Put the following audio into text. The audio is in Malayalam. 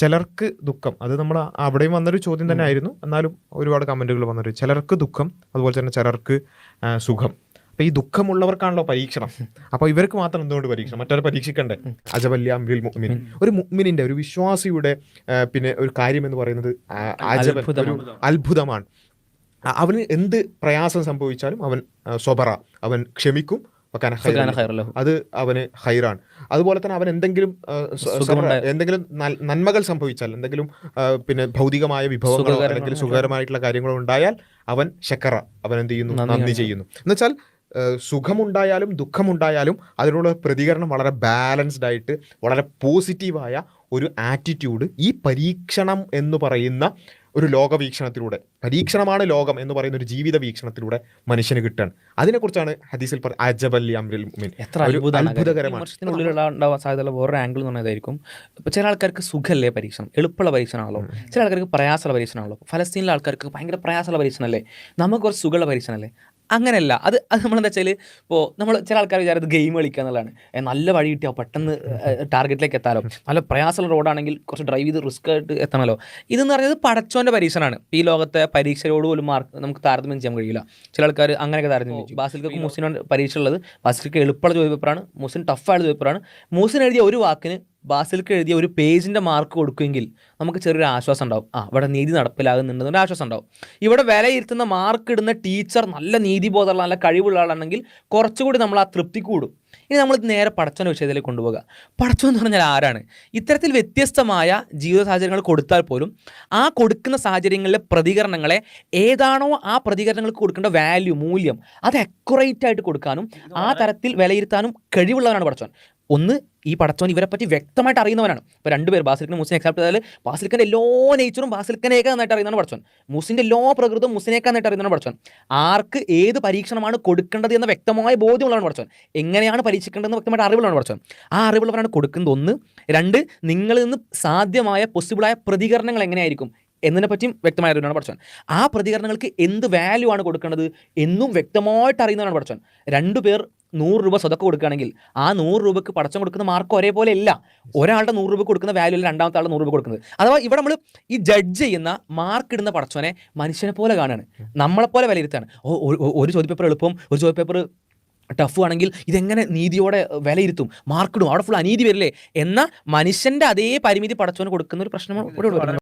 ചിലർക്ക് ദുഃഖം. അത് നമ്മൾ അവിടെയും വന്നൊരു ചോദ്യം തന്നെ ആയിരുന്നു എന്നാലും ഒരുപാട് കമന്റുകൾ വന്നൊരു ചിലർക്ക് ദുഃഖം അതുപോലെ തന്നെ ചിലർക്ക് സുഖം. അപ്പോൾ ഈ ദുഃഖമുള്ളവർക്കാണല്ലോ പരീക്ഷണം. അപ്പോൾ ഇവർക്ക് മാത്രം എന്തുകൊണ്ട് പരീക്ഷണം? മറ്റൊരു പരീക്ഷിക്കണ്ടേ? അജബല്യ വിൽ മുഅ്മിൻ ഒരു മുഅ്മിനിന്റെ ഒരു വിശ്വാസിയുടെ പിന്നെ ഒരു കാര്യം എന്ന് പറയുന്നത് അജബൻ ഒരു അത്ഭുതമാണ്. അവന് എന്ത് പ്രയാസം സംഭവിച്ചാലും അവൻ സ്വബറ അവൻ ക്ഷമിക്കും അത് അവന് ഹൈറാണ് അതുപോലെ തന്നെ അവൻ എന്തെങ്കിലും എന്തെങ്കിലും നന്മകൾ സംഭവിച്ചാൽ എന്തെങ്കിലും പിന്നെ ഭൗതികമായ വിഭവങ്ങളോ അല്ലെങ്കിൽ സുഖകരമായിട്ടുള്ള കാര്യങ്ങളോ ഉണ്ടായാൽ അവൻ ശക്കറ അവൻ എന്ത് ചെയ്യുന്നു? നന്ദി ചെയ്യുന്നു. എന്നുവെച്ചാൽ സുഖമുണ്ടായാലും ദുഃഖമുണ്ടായാലും അതിനുള്ള പ്രതികരണം വളരെ ബാലൻസ്ഡ് ആയിട്ട് വളരെ പോസിറ്റീവായ ഒരു ആറ്റിറ്റ്യൂഡ് ഈ പരീക്ഷണം എന്ന് പറയുന്ന ഒരു ലോകവീക്ഷണത്തിലൂടെ പരീക്ഷണമാണ് ലോകം എന്ന് പറയുന്ന ഒരു ജീവിത വീക്ഷണത്തിലൂടെ മനുഷ്യന് കിട്ടാൻ അതിനെക്കുറിച്ചാണ് ഹദീസിൽ അജബല്ലി അമ്രിൽ എത്ര അത്ഭുതകരമാണ്. സാധ്യതയുള്ള വേറൊരു ആംഗിൾ എന്ന് പറഞ്ഞതായിരിക്കും ഇപ്പോൾ ചില ആൾക്കാർക്ക് സുഖമല്ലേ പരീക്ഷണം? എളുപ്പമുള്ള പരീക്ഷണമാണല്ലോ. ചില ആൾക്കാർക്ക് പ്രയാസമുള്ള പരീക്ഷണമാണല്ലോ. ഫലസ്തീനിലെ ആൾക്കാർക്ക് ഭയങ്കര പ്രയാസമുള്ള പരീക്ഷണമല്ലേ? നമുക്ക് കുറച്ച് സുഖമുള്ള പരീക്ഷണമല്ലേ? അങ്ങനെയല്ല. അത് അത് നമ്മളെന്താ വെച്ചാൽ ഇപ്പോൾ നമ്മൾ ചില ആൾക്കാർ വിചാരിച്ചത് ഗെയിം കളിക്കുക എന്നുള്ളതാണ്. നല്ല വഴി കിട്ടിയാൽ പെട്ടെന്ന് ടാർഗറ്റിലേക്ക് എത്താലോ. നല്ല പ്രയാസമുള്ള റോഡാണെങ്കിൽ കുറച്ച് ഡ്രൈവ് ചെയ്ത് റിസ്ക് ആയിട്ട് എത്തണമല്ലോ. ഇതെന്ന് പറയുന്നത് പടച്ചോന്റെ പരീക്ഷണമാണ്. ഈ ലോകത്തെ പരീക്ഷയോട് പോലും മാർക്ക് നമുക്ക് താരതമ്യം ചെയ്യാൻ കഴിയില്ല. ചില ആൾക്കാർ അങ്ങനെയൊക്കെ താരതമ്യം ചെയ്യും. ബാസിൽക്ക് മുസിനാണ് പരീക്ഷ ഉള്ളത്. ബാസിൽക്ക് എളുപ്പമുള്ള ചോദ്യപേപ്പറാണ്. മുസിൻ ടഫായുള്ള ചോദ്യ പേപ്പറാണ് മുസിൻ എഴുതിയ ഒരു വാക്കിന് ബാസിൽക്ക് എഴുതിയ ഒരു പേജിന്റെ മാർക്ക് കൊടുക്കുമെങ്കിൽ നമുക്ക് ചെറിയൊരു ആശ്വാസം ഉണ്ടാവും. ആ ഇവിടെ നീതി നടപ്പിലാകുന്നുണ്ടെന്നൊരു ആശ്വാസം ഉണ്ടാവും. ഇവിടെ വിലയിരുത്തുന്ന മാർക്ക് ഇടുന്ന ടീച്ചർ നല്ല നീതിബോധമുള്ള നല്ല കഴിവുള്ള ആളാണെങ്കിൽ കുറച്ചുകൂടി നമ്മൾ ആ തൃപ്തി കൂടും. ഇനി നമ്മൾ നേരെ പടച്ചവന്റെ വിഷയത്തിലേക്ക് കൊണ്ടുപോകുക പടച്ചവൻ എന്ന് പറഞ്ഞാൽ ആരാണ്? ഇത്തരത്തിൽ വ്യത്യസ്തമായ ജീവിത സാഹചര്യങ്ങൾ കൊടുത്താൽ പോലും ആ കൊടുക്കുന്ന സാഹചര്യങ്ങളിലെ പ്രതികരണങ്ങളെ ഏതാണോ ആ പ്രതികരണങ്ങൾക്ക് കൊടുക്കേണ്ട വാല്യൂ മൂല്യം അത് അക്യുറേറ്റ് ആയിട്ട് കൊടുക്കാനും ആ തരത്തിൽ വിലയിരുത്താനും കഴിവുള്ളവനാണ് പടച്ചവൻ ഒന്ന് ഈ പടച്ചവൻ ഇവരെ പറ്റി വ്യക്തമായിട്ട് അറിയുന്നവനാണ്. ഇപ്പോൾ രണ്ടുപേർ ബാസിലിക്കൻ മൂസിനെ എക്സാപ്റ്റ് ചെയ്താൽ ബാസിലിക്കന്റെ എല്ലാ നേച്ചറും ബാസിലിക്കനേക്ക് നന്നായിട്ട് അറിയുന്നതാണ് പടച്ചോൻ മൂസിന്റെ എല്ലാ പ്രകൃതവും മുസിനേക്ക് നന്നായിട്ട് അറിയുന്നതാണ് പടച്ചവൻ ആർക്ക് ഏത് പരീക്ഷണമാണ് കൊടുക്കേണ്ടത് എന്ന വ്യക്തമായ ബോധ്യമുള്ളതാണ് പടച്ചവൻ എങ്ങനെയാണ് പരീക്ഷിക്കേണ്ടതെന്ന് വ്യക്തമായിട്ട് അറിവുള്ളതാണ് പടച്ചോൻ ആ അറിവുള്ളവരാണ് കൊടുക്കുന്നത്. ഒന്ന് രണ്ട് നിങ്ങളിൽ നിന്ന് സാധ്യമായ പോസിബിളായ പ്രതികരണങ്ങൾ എങ്ങനെയായിരിക്കും എന്നതിനെ പറ്റിയും വ്യക്തമായ അറിവാണ് പഠിച്ചവൻ ആ പ്രതികരണങ്ങൾക്ക് എന്ത് വാല്യൂ ആണ് കൊടുക്കേണ്ടത് എന്നും വ്യക്തമായിട്ട് അറിയുന്നതാണ് പഠിച്ചവൻ രണ്ടു പേർ നൂറ് രൂപ സ്വതക്ക കൊടുക്കുകയാണെങ്കിൽ ആ നൂറ് രൂപയ്ക്ക് പടച്ചം കൊടുക്കുന്ന മാർക്ക് ഒരേപോലെ അല്ല ഒരാളുടെ നൂറ് രൂപ കൊടുക്കുന്ന വാല്യൂ അല്ല രണ്ടാമത്തെ ആളുടെ നൂറ് രൂപ കൊടുക്കുന്നത്. അഥവാ ഇവിടെ നമ്മൾ ഈ ജഡ്ജ് ചെയ്യുന്ന മാർക്ക് ഇടുന്ന പടച്ചവനെ മനുഷ്യനെ പോലെ കാണുകയാണ്. നമ്മളെപ്പോലെ വിലയിരുത്താണ് ഒരു- ചോദ്യപേപ്പർ എളുപ്പം ഒരു ചോദ്യ പേപ്പർ ടഫ് ആണെങ്കിൽ ഇതെങ്ങനെ നീതിയോടെ വിലയിരുത്തും? മാർക്കിടും. അവിടെ ഫുൾ അനീതി വരില്ലേ? എന്ന മനുഷ്യന്റെ അതേ പരിമിതി പടച്ചവന് കൊടുക്കുന്ന ഒരു പ്രശ്നം ഇവിടെ ഉള്ളത്